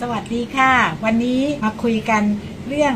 สวัสดีค่ะ วันนี้มาคุยกันเรื่อง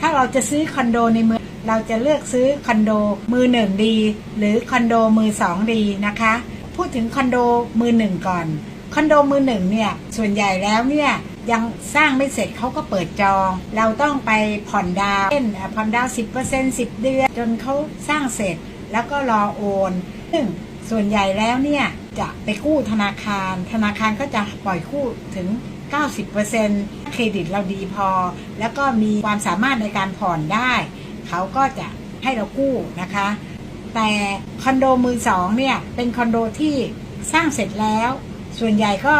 ถ้าเราจะซื้อคอนโดในเมืองเราจะเลือกซื้อคอนโดมือหนึ่งดี หรือคอนโดมือสองดีนะคะ พูดถึงคอนโดมือหนึ่งก่อนคอนโดมือหนึ่งเนี่ยส่วนใหญ่แล้วเนี่ยยังสร้างไม่เสร็จเขาก็เปิดจอง เราต้องไปผ่อนดาวน์เช่นผ่อนดาวสิบเปอร์เซ็นต์สิบเดือนจนเขาสร้างเสร็จแล้วก็รอโอนซึ่งส่วนใหญ่แล้วเนี่ยจะไปกู้ธนาคาร ธนาคารก็จะปล่อยกู้ถึง 90%เครดิตเราดีพอ แล้วก็มีความสามารถในการผ่อนได้ เขาก็จะให้เรากู้นะคะ แต่คอนโดมือสองเนี่ยเป็นคอนโดที่สร้างเสร็จแล้ว ส่วนใหญ่ก็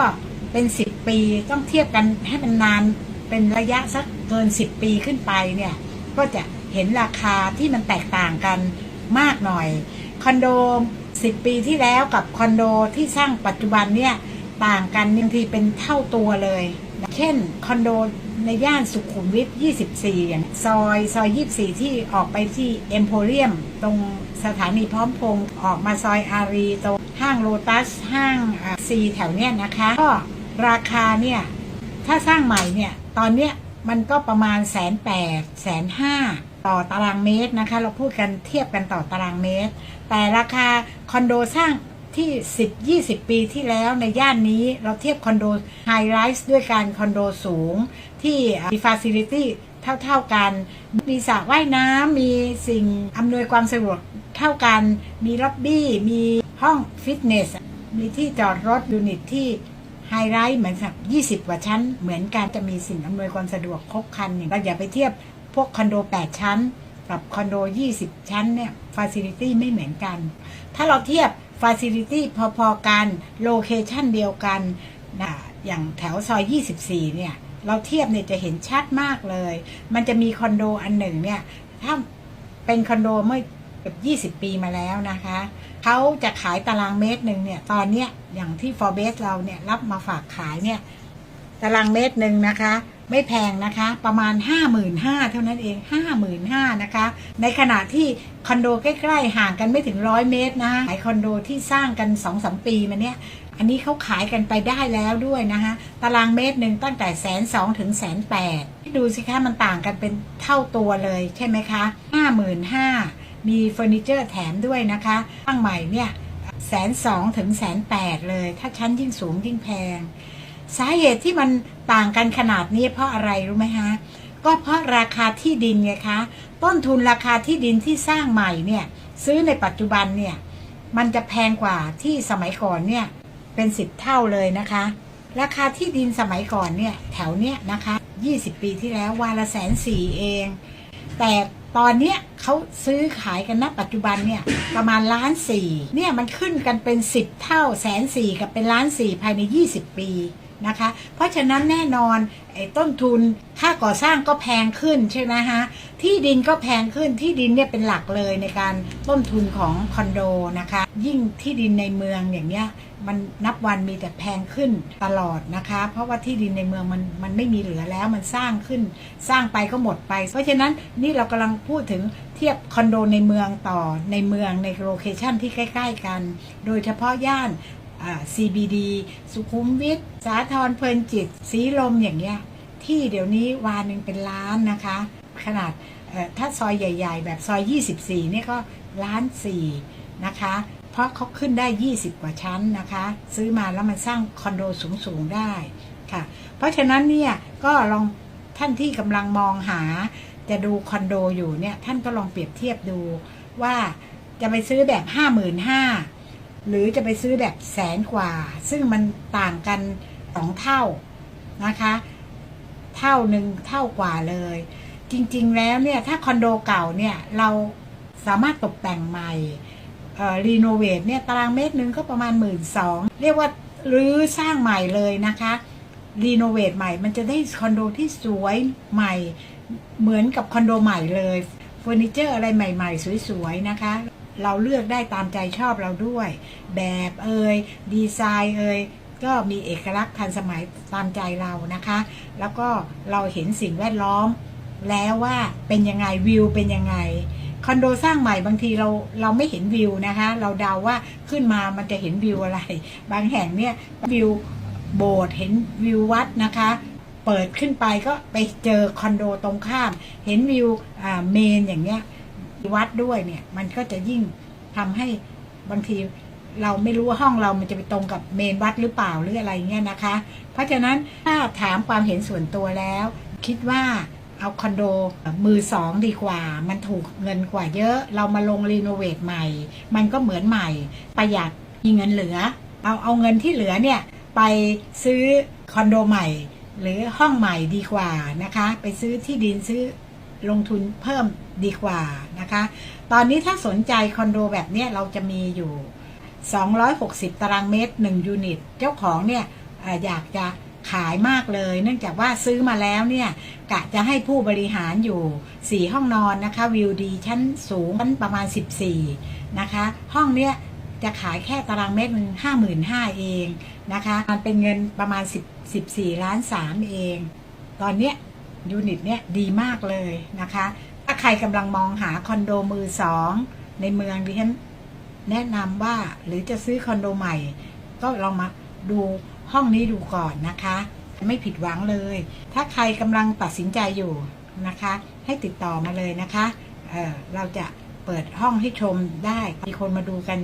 เป็น 10 ปีต้องเทียบกันให้มันนานเป็นระยะสักเกิน 10 ปีขึ้นไปเนี่ยก็จะเห็นราคาที่มันแตกต่างกันมากหน่อย คอนโด 10 ปีที่แล้วกับคอนโดที่สร้างปัจจุบันเนี่ย ต่างกันบางทีเป็นเท่าตัวเลย เช่นคอนโดในย่านสุขุมวิท 24 อย่างซอยซอย 24 ที่ออกไปที่เอ็มโพเรียม ตรงสถานีพร้อมพงษ์ออกมาซอยอารีตรงห้างโลตัสห้างซีแถวเนี้ยนะคะ ก็ราคาเนี่ย ถ้าสร้างใหม่เนี่ย ตอนเนี้ยมันก็ประมาณแสนแปดแสนห้าต่อตารางเมตรนะคะ เราพูดกันเทียบกันต่อตารางเมตร แต่ราคาคอนโดสร้าง ที่ 10 20 ปีที่แล้วในย่านนี้เราเทียบคอนโดไฮไรส์ด้วยการคอนโดสูง ที่มีฟ a ซิลิตี้เท่าๆกัน มีสระว่ายน้ำมีสิ่งอำนวยความสะดวกเท่ากัน มีล็อบบี้ มีห้องฟิตเนส มีที่จอดรถยูนิตที่ไฮไลท์เหมือนสัก20 กว่าชั้น เหมือนกันจะมีสิ่งอำนวยความสะดวกครบครันอย่างเราอย่าไปเทียบพวกคอนโด 8 ชั้น กับคอนโด 20 ชั้นเนี่ยฟ a ซิลิตี้ไม่เหมือนกัน ถ้าเราเทียบฟ a ซิลิตี้พอๆกันโลเคชันเดียวกันนะอย่างแถวซอย 24 เนี่ย เราเทียบเนี่ยจะเห็นชัดมากเลย มันจะมีคอนโดอันหนึ่งเนี่ย ถ้าเป็นคอนโดเมื่อเกือบ20 ปีมาแล้วนะคะเขาจะขายตารางเมตรหนึ่งเนี่ย ตอนเนี้ยอย่างที่ Forbes เราเนี่ย รับมาฝากขายเนี่ย ตารางเมตรหนึ่งนะคะ ไม่แพงนะคะ ประมาณ 5 5 0 0 0เท่านั้นเอง 55,000นะคะ ในขณะที่คอนโดใกล้ๆห่างกันไม่ถึงร้อยเมตรนะขายคอนโดที่สร้างกัน2อสปีมาเนี่ยอันนี้เขาขายกันไปได้แล้วด้วยนะคะตารางเมตรหนึ่งตั้งแต่แสนสองถึงแสนแปดดูสิคะมันต่างกันเป็นเท่าตัวเลยใช่ไหมคะห้าหมื่นห้ามีเฟอร์นิเจอร์แถมด้วยนะคะตั้งใหม่เนี่ยแสนสองถึงแสนแปดเลย ถ้าชั้นยิ่งสูงยิ่งแพง สาเหตุที่มัน ต่างกันขนาดนี้เพราะอะไรรู้ไหมฮะก็เพราะราคาที่ดินไงคะ ต้นทุนราคาที่ดินที่สร้างใหม่เนี่ย ซื้อในปัจจุบันเนี่ย มันจะแพงกว่าที่สมัยก่อนเนี่ย เป็นสิบเท่าเลยนะคะ ราคาที่ดินสมัยก่อนเนี่ย แถวเนี้ยนะคะ 20 ปีที่แล้ววาละแสนสี่เอง แต่ตอนเนี้ยเขาซื้อขายกันณปัจจุบันเนี่ย ประมาณล้านสี่เนี่ยมันขึ้นกันเป็น 10 เท่าแสนสี่กับเป็นล้านสี่ภายใน 20 ปี นะคะ เพราะฉะนั้นแน่นอนไอ้ต้นทุนค่าก่อสร้างก็แพงขึ้นใช่ไหมฮะที่ดินก็แพงขึ้นที่ดินเนี่ยเป็นหลักเลยในการต้นทุนของคอนโดนะคะ ยิ่งที่ดินในเมืองอย่างเงี้ยมันนับวันมีแต่แพงขึ้นตลอดนะคะ เพราะว่าที่ดินในเมืองมันมันไม่มีเหลือแล้วมันสร้างขึ้นสร้างไปก็หมดไป เพราะฉะนั้นนี่เรากำลังพูดถึงเทียบคอนโดในเมืองต่อในเมืองในโลเคชันที่ใกล้ ๆ กัน โดยเฉพาะย่าน CBD สุขุมวิทสาทรเพลินจิต สีลมอย่างเงี้ย ที่เดี๋ยวนี้วานหนึ่งเป็นล้านนะคะ ขนาดถ้าซอยใหญ่ ๆ แบบซอย 24เนี่ยก็ล้านสี่นะคะ เพราะเขาขึ้นได้ 20 กว่าชั้นนะคะ ซื้อมาแล้วมันสร้างคอนโดสูง ๆ ได้ค่ะ เพราะฉะนั้นเนี่ยก็ลองท่านที่กำลังมองหาจะดูคอนโดอยู่เนี่ย ท่านก็ลองเปรียบเทียบดูว่าจะไปซื้อแบบ 55,000 หรือจะไปซื้อแบบแสนกว่า ซึ่งมันต่างกันสองเท่านะคะ เท่าหนึ่งเท่ากว่าเลย จริงๆแล้วเนี่ย ถ้าคอนโดเก่าเนี่ย เราสามารถตกแต่งใหม่รีโนเวทเนี่ย ตารางเมตรหนึ่งก็ประมาณหมื่นสองเรียกว่ารื้อสร้างใหม่เลยนะคะรีโนเวทใหม่ มันจะได้คอนโดที่สวยใหม่ เหมือนกับคอนโดใหม่เลยเฟอร์นิเจอร์อะไรใหม่ ๆ สวย ๆ นะคะ เราเลือกได้ตามใจชอบเราด้วย แบบเอ่ยดีไซน์เอ่ยก็มีเอกลักษณ์ทันสมัยตามใจเรานะคะ แล้วก็เราเห็นสิ่งแวดล้อม แล้วว่าเป็นยังไงวิวเป็นยังไงคอนโดสร้างใหม่บางทีเราเราไม่เห็นวิวนะคะ เราเดาว่าขึ้นมามันจะเห็นวิวอะไร บางแห่งเนี่ยวิวโบสถ์เห็นวิววัดนะคะ เปิดขึ้นไปก็ไปเจอคอนโดตรงข้าม เห็นวิวเมนอย่างเงี้ย วัดด้วยเนี่ย มันก็จะยิ่งทำให้บางทีเราไม่รู้ว่าห้องเรามันจะไปตรงกับเมนวัดหรือเปล่าหรืออะไรเงี้ยนะคะ เพราะฉะนั้นถ้าถามความเห็นส่วนตัวแล้ว คิดว่าเอาคอนโดมือสองดีกว่า มันถูกเงินกว่าเยอะ เรามาลงรีโนเวทใหม่ มันก็เหมือนใหม่ ประหยัดมีเงินเหลือ เอาเอาเงินที่เหลือเนี่ยไปซื้อคอนโดใหม่ หรือห้องใหม่ดีกว่านะคะ ไปซื้อที่ดินซื้อ ลงทุนเพิ่มดีกว่านะคะ ตอนนี้ถ้าสนใจคอนโดแบบเนี้ยเราจะมีอยู่ 260 ตารางเมตร 1 ยูนิต เจ้าของเนี่ยเอ่ออยากจะขายมากเลย เนื่องจากว่าซื้อมาแล้วเนี่ยกะจะให้ผู้บริหารอยู่ 4 ห้องนอนนะคะ วิวดีชั้นสูงชั้นประมาณ 14 นะคะ ห้องเนี้ยจะขายแค่ตารางเมตรหนึ่งห้าหมื่นห้าเองนะคะ มันเป็นเงินประมาณ 10 14 ล้านสามเอง ตอนเนี้ย ยูนิตเนี้ยดีมากเลยนะคะ ถ้าใครกำลังมองหาคอนโดมือสองในเมืองดิฉันแนะนำว่าหรือจะซื้อคอนโดใหม่ ก็ลองมาดูห้องนี้ดูก่อนนะคะ ไม่ผิดหวังเลย ถ้าใครกำลังตัดสินใจอยู่นะคะ ให้ติดต่อมาเลยนะคะเเราจะเปิดห้องให้ชมได้ มีคนมาดูกัน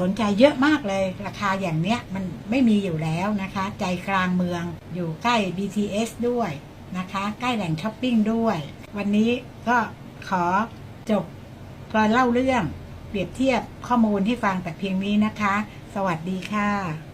สนใจเยอะมากเลย ราคาอย่างเนี้ยมันไม่มีอยู่แล้วนะคะ ใจกลางเมืองอยู่ใกล้ BTS ด้วย นะคะ ใกล้แหล่งช้อปปิ้งด้วย วันนี้ก็ขอจบการเล่าเรื่องเปรียบเทียบข้อมูลที่ฟังแต่เพียงนี้นะคะ สวัสดีค่ะ